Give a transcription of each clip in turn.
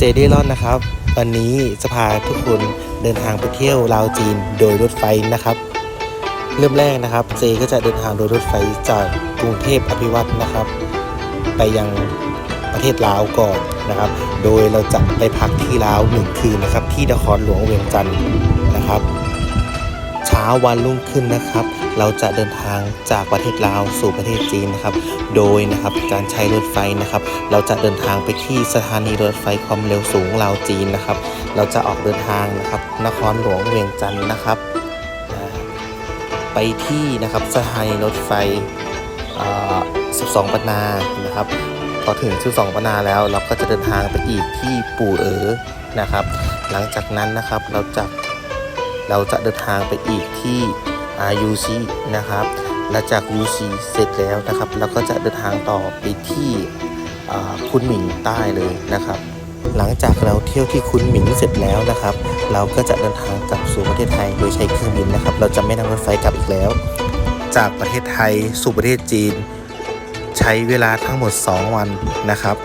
จดีลอนนะครับ วันนี้จะพาทุกคนเดินทางไปเที่ยวลาวจีนโดยรถไฟนะครับ เริ่มแรกนะครับ เจก็จะเดินทางโดยรถไฟจากกรุงเทพอภิวัตรนะครับ ไปยังประเทศลาวก่อนนะครับ โดยเราจะไปพักที่ลาวหนึ่งคืนนะครับ ที่นครหลวงเวียงจันทร์นะครับ เช้าวันรุ่งขึ้นนะครับ เราจะเดินทางจากประเทศลาวสู่ประเทศจีนนะครับ โดยนะครับการใช้รถไฟนะครับ เราจะเดินทางไปที่สถานีรถไฟความเร็วสูงลาวจีนนะครับ เราจะออกเดินทางนะครับนครหลวงเวียงจันทร์นะครับ ไปที่นะครับสถานีรถไฟอ่า12ปนานะครับพอถึง12ปนาแล้วเราก็จะเดินทางไปอีกที่ปู่เอ๋อนะครับ หลังจากนั้นนะครับเราจะ เราจะเดินทางไปอีกที่อายูชินะครับ และจากยูชิเสร็จแล้วนะครับเราก็จะเดินทางต่อไปที่คุนหมิงใต้เลยนะครับ หลังจากเราเที่ยวที่คุนหมิงเสร็จแล้วนะครับ เราก็จะเดินทางกลับสู่ประเทศไทยโดยใช้เครื่องบินนะครับ เราจะไม่นั่งรถไฟกลับอีกแล้ว จากประเทศไทยสู่ประเทศจีน ใช้เวลาทั้งหมด 2 วันนะครับ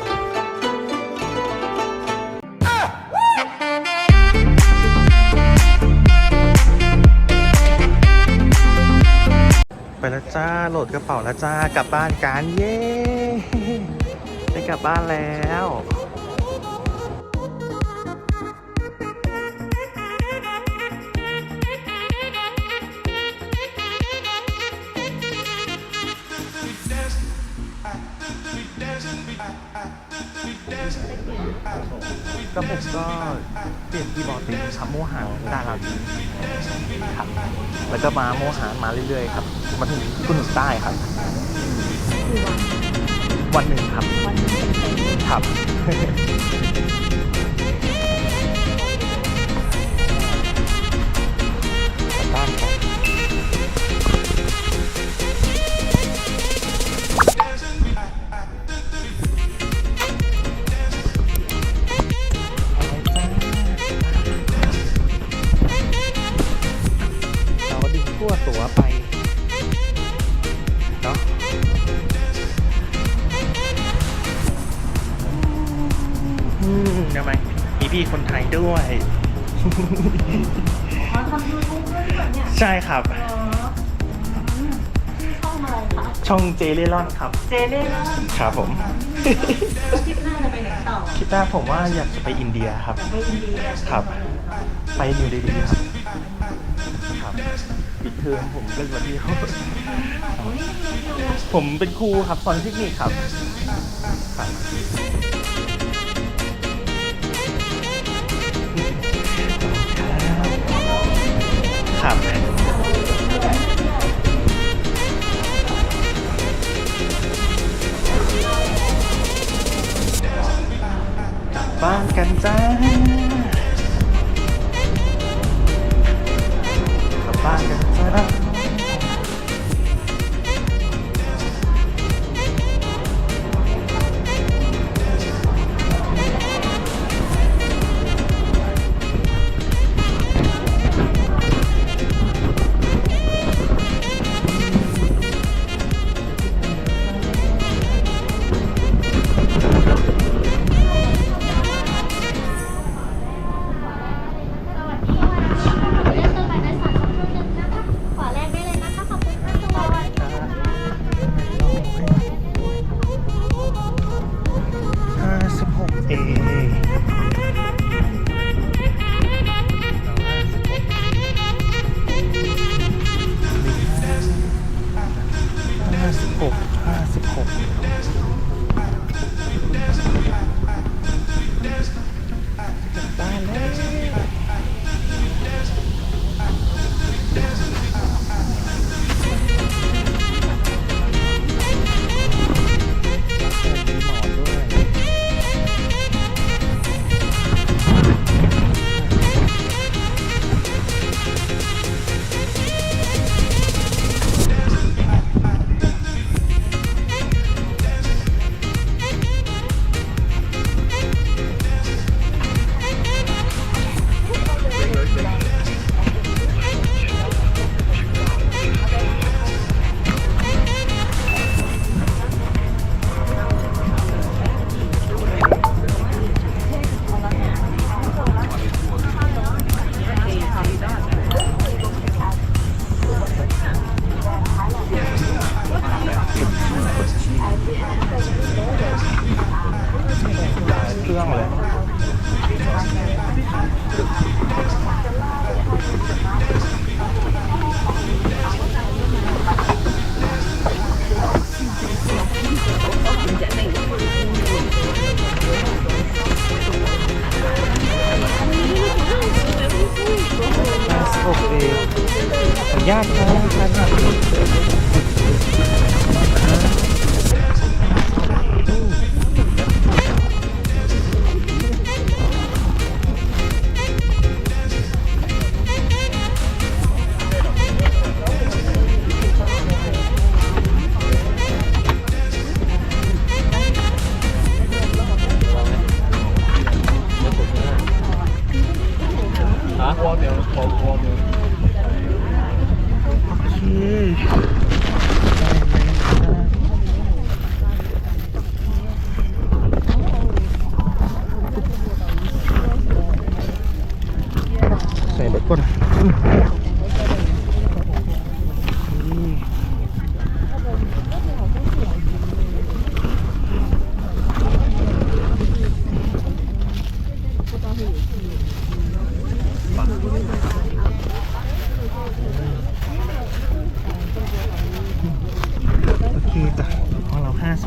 โหลดกระเป๋าแล้วจ้ากลับบ้านกันเย้ได้กลับบ้านแล้วก็ผมก็เปลี่ยนคีย์บอร์ดเป็นชัมโมหางดาราจีครับแล้วก็มาโมหารมาเรื่อยๆครับ มาถึงกุนหนุนใต้ครับ วันหนึ่งครับ วันนี้เป็นเต็มครับ กลับบ้านครับ เราดึงขั้วตัวไป พี่คนไทยด้วย อ๋อทำยูทูบด้วยหรือเปล่าเนี่ยใช่ครับอ๋ออืมช่องอะไรคะช่องเจเล่ร่อนครับ เจเล่ล่อนครับผม แล้วคลิปหน้าจะไปไหนต่อคิดว่าผมว่าอยากจะไปอินเดียครับ ไปอินเดียครับ ไปนิวเดลีครับ ครับปิดเทอมผมเลิกมาเที่ยวโอ้ยนี่เรียนอยู่ผมเป็นครูครับสอนเทคนิคครับครับครับ จ้า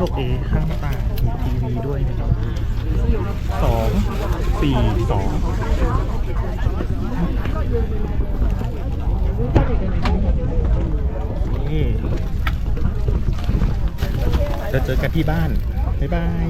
โซเอข้างต่างมีทีวีด้วยนะครับสองสี่สองนี่จะเจอกันที่บ้าน บ๊ายบาย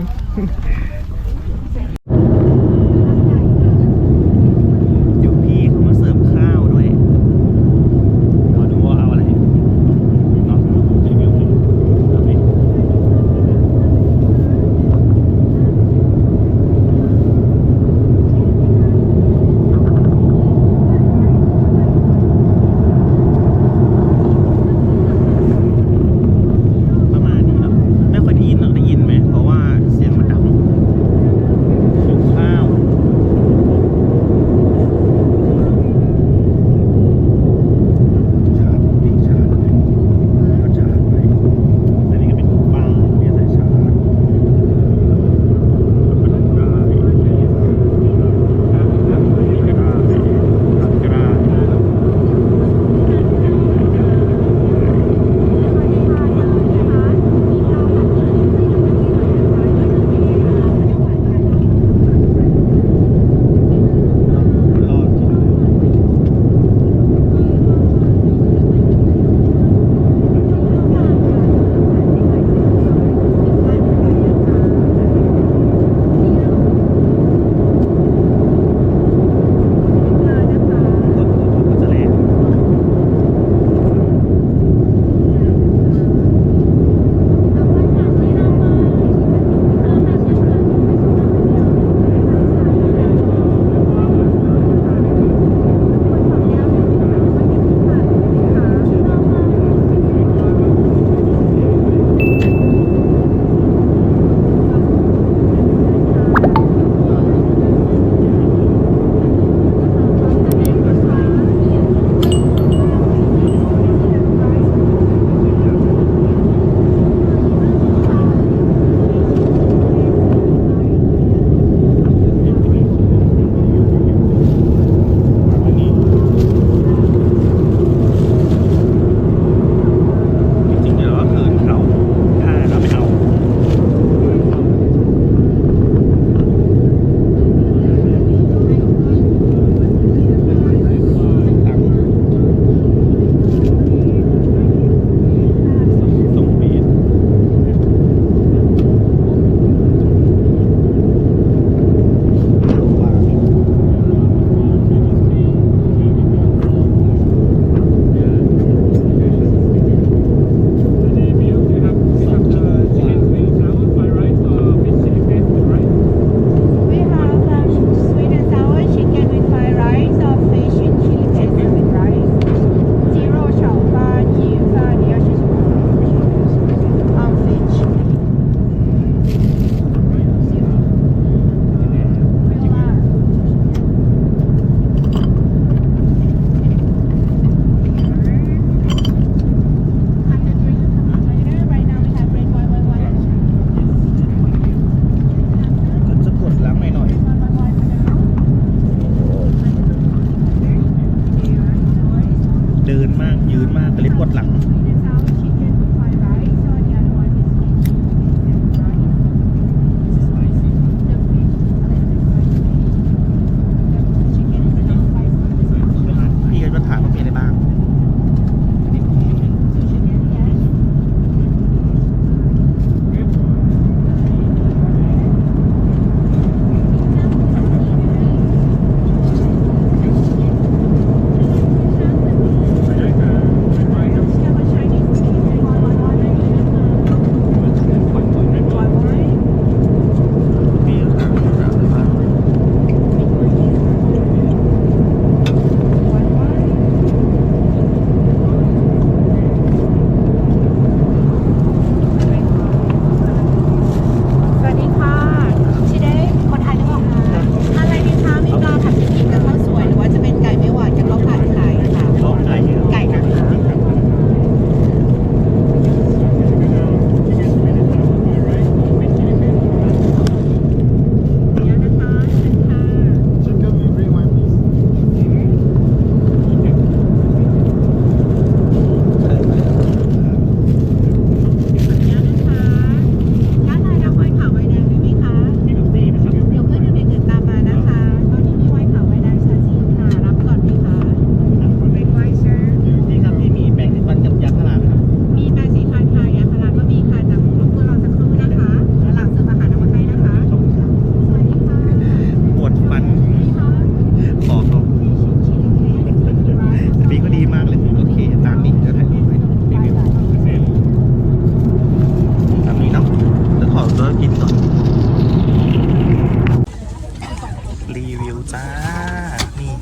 นี่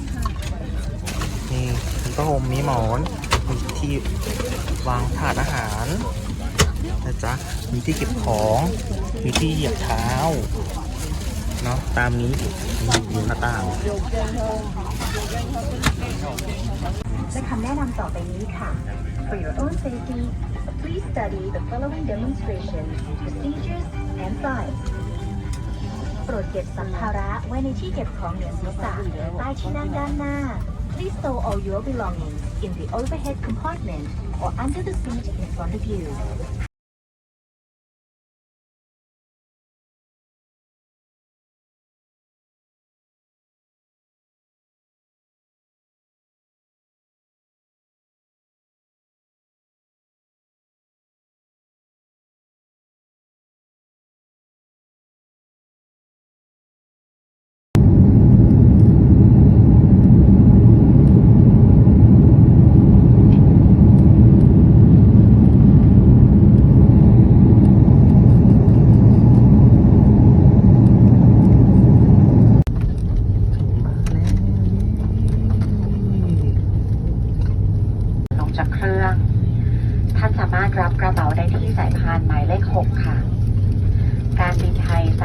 นี่มีผ้าห่มมีหมอนมีที่วางถาดอาหารนะจ๊ะมีที่เก็บของมีที่เหยียบเท้าเนาะตามนี้มีหน้าต่างแะคำแนะนำต่อไปนี้ค่ะ For your own safety please study the following demonstrations procedures and signs ปรดเก็บสัมภาระไว้ในที่เก็บของเหนือศีรษะใต้ที่นั่งด้านหน้า Please store all your belongings in the overhead compartment or under the seat in front of you ลงจากเครื่อง ท่านสามารถรับกระเป๋าได้ที่สายพานหมายเลข 6 ค่ะ การบินไทยส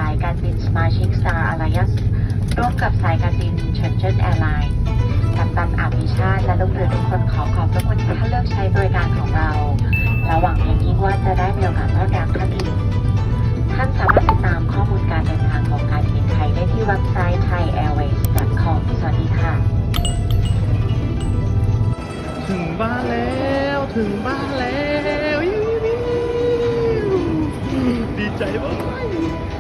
ายการบินสมาชิก Star Alliance ร่วมกับสายการบินเฉินเจิ้นแอร์ไลน์กัปตันอาภิชาติและลูกเรือทุกคนขอขอบพระคุณที่ท่านเลือกใช้บริการของเราและหวังอย่างยิ่งว่าจะได้มีโอกาสต้อนรับท่านอีก ท่านสามารถติดตามข้อมูลการเดินทางของการบินไทยได้ที่เว็บไซต์ thaiairways.com สวัสดีค่ะ ถึงบ้านแล้วถึงบ้านแล้ว ดีใจมาก